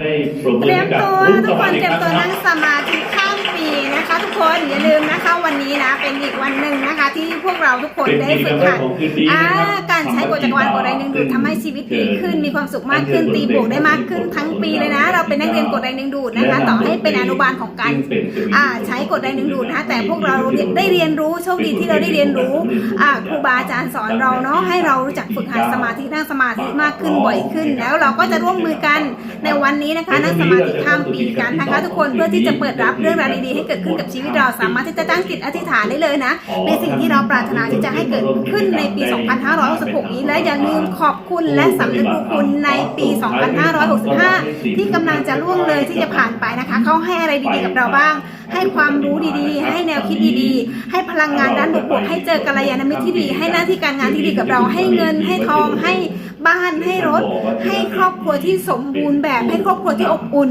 ให้ปรบมืเตรียมกับตัวทุกคนเตรียมตัวนั่งสมาธิข้ามปีนะคะ ทุกคนอย่าลืมนะคะวันอีกวันหนึ่งนะคะ ที่พวก เราทุกคนได้ฝึกหัดอ่าการใช้กฎจักรวาลกฎใดหนึ่งดูดทำให้ชีวิตดีขึ้นมีความสุขมากขึ้นตีบวกได้มากขึ้นทั้งปีเลยนะ เราเป็นนักเรียนกฎใดหนึ่งดูดนะคะ ต่อให้เป็นอนุบาลของการอ่าใช้กฎใดหนึ่งดูดนะคะแต่พวกเราได้เรียนรู้โชคดีที่เราได้เรียนรู้อ่าครูบาอาจารย์สอนเราเนาะให้เรารู้จักฝึกหัดสมาธินั่งสมาธิมากขึ้นบ่อยขึ้น แล้วเราก็จะร่วมมือกันในวันนี้นะคะนั่งสมาธิข้ามปีกันนะคะ ทุกคนเพื่อที่จะเปิดรับเรื่องราวดีๆให้เกิดขึ้นกับชีวิตเราสามารถที่จะตั้งจิตอธิษฐานได้เลยนะในสิ่งที่เราปรารถนาที่จะให้เกิดขึ้นในปี 2566 นี้และอย่าลืมขอบคุณและสำนึกบุญคุณในปี 2565 ที่กำลังจะล่วงเลยที่จะผ่านไปนะคะเขาให้อะไรดีๆกับเราบ้าง ให้ความรู้ดีๆ ให้แนวคิดดีๆ ให้พลังงานด้านบวกๆให้เจอกัลยาณมิตรที่ดี ให้หน้าที่การงานที่ดีกับเราให้เงินให้ทองให้บ้านให้รถ ให้ครอบครัวที่สมบูรณ์แบบให้ครอบครัวที่อบอุ่น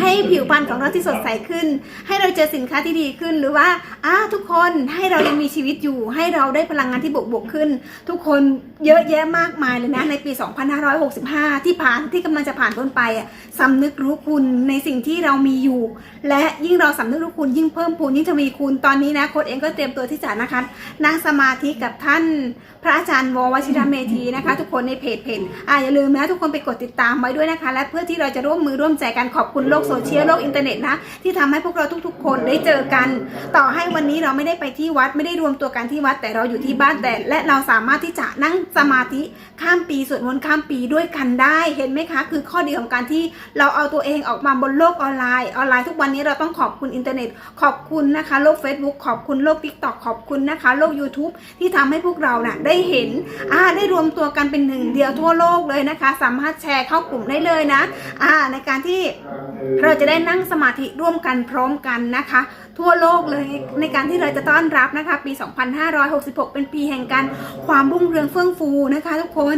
ให้ผิวพรรณของเราที่สดใสขึ้น ให้เราเจอสินค้าที่ดีขึ้นหรือว่าอ้าทุกคนให้เรายังมีชีวิตอยู่ ให้เราได้พลังงานที่บวกบวกขึ้น ทุกคนเยอะแยะมากมายเลยนะในปี 2565 ที่ผ่านที่กำลังจะผ่านพ้นไปอะสำนึกรู้คุณในสิ่งที่เรามีอยู่ และยิ่งเราสำนึกรู้คุณยิ่งเพิ่มพูนยิ่งทวีคูณตอนนี้นะโค้ดเองก็เตรียมตัวที่จะนะคะนั่งสมาธิกับท่านพระอาจารย์ววชิรเมธีนะคะ ทุกคนในเพจเพจอ่าอย่าลืมนะทุกคนไปกดติดตามไว้ด้วยนะคะ และเพื่อที่เราจะร่วมมือร่วมใจกันขอบคุณโลกโซเชียลโลกอินเทอร์เน็ตนะที่ทำให้พวกเราทุก ๆ คนได้เจอกัน ต่อให้วันนี้เราไม่ได้ไปที่วัดไม่ได้รวมตัวกันที่วัดแต่เราอยู่ที่บ้านแต่ และเราสามารถที่จะนั่งสมาธิข้ามปีสวดมนต์ข้ามปีด้วยกันได้เห็นไหมคะ คือข้อดีของการที่เราเอาตัวเองออกมาบนโลกออนไลน์ออนไลน์ทุกวันนี้เราต้องขอบคุณอินเทอร์เน็ต ขอบคุณนะคะ โลก Facebook ขอบคุณโลก t ิ k t o k ขอบคุณนะคะ โลก YouTube ที่ทำให้พวกเราน่ะได้เห็นอ่าได้รวมตัวกันเป็นหนึ่งเดียวทั่วโลกเลยนะคะ สามารถแชร์เข้ากลุ่มได้เลยนะอ่าในการที่เราจะได้นั่งสมาธิร่วมกันพร้อมกันนะคะ ทั่วโลกเลยในการที่เราจะต้อนรับนะคะ ปี 2566 เป็นปีแห่งการความรุ่งเรืองเฟื่องฟูนะคะ ทุกคน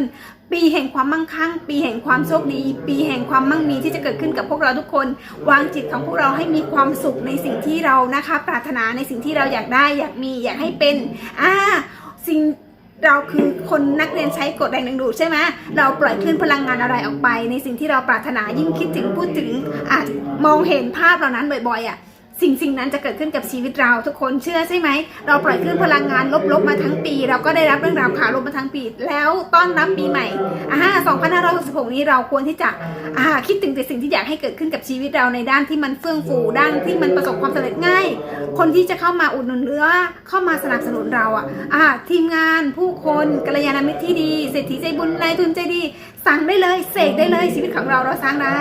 ปีแห่งความมั่งคั่ง ปีแห่งความโชคดี ปีแห่งความมั่งมีที่จะเกิดขึ้นกับพวกเราทุกคน วางจิตของพวกเราให้มีความสุขในสิ่งที่เรานะคะ ปรารถนาในสิ่งที่เราอยากได้ อยากมีอยากให้เป็นอ่าสิ่งเราคือคนนักเรียนใช้กฎแรงดึงดูดใช่ไหมเราปล่อยคลื่นพลังงานอะไรออกไป ในสิ่งที่เราปรารถนายิ่งคิดถึงพูดถึงอาจมองเห็นภาพเหล่านั้นบ่อยๆอะ สิ่งสิ่งนั้นจะเกิดขึ้นกับชีวิตเราทุกคนเชื่อใช่ไหม เราปล่อยคลื่นพลังงานลบๆมาทั้งปี เราก็ได้รับเรื่องราวข่าวลบมาทั้งปี แล้วต้อนรับปีใหม่อ่า2566 นี้เราควรที่จะอ่าคิดถึงแต่สิ่งที่อยากให้เกิดขึ้นกับชีวิตเราในด้านที่มันเฟื่องฟูด้านที่มันประสบความสำเร็จง่าย คนที่จะเข้ามาอุดหนุนหรือว่าเข้ามาสนับสนุนเราอะอ่าทีมงานผู้คนกัลยาณมิตรที่ดีเศรษฐีใจบุญนายทุนใจดี สั่งได้เลยเสกได้เลยชีวิตของเราเราสร้างได้